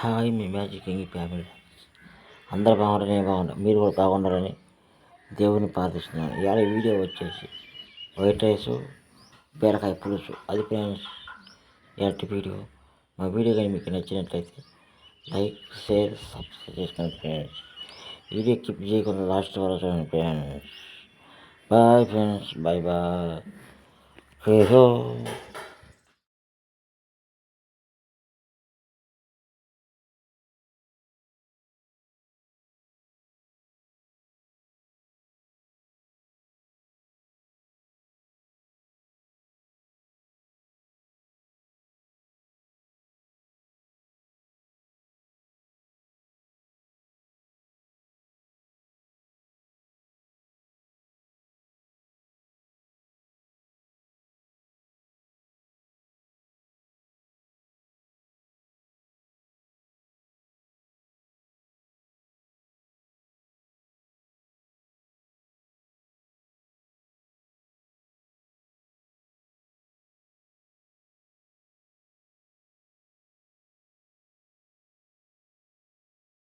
Hi మీ magic king family. అందరు బాగుంటారు నేను బాగుంటాను మీరు కూడా బాగుండాలని దేవుని ప్రార్థిస్తున్నాను. ఇవాళ వీడియో వచ్చేసి వైట్ రైస్ బీరకాయ పులుసు అది ఫ్రెండ్స్ ఇలాంటి వీడియో మా వీడియో కానీ మీకు నచ్చినట్లయితే లైక్ షేర్ సబ్స్క్రైబ్ చేసుకోండి ఫ్రెండ్స్. వీడియో క్లిప్ చేయకుండా లాస్ట్ వరకు చూడండి friends. Bye friends bye bye. Hey హో.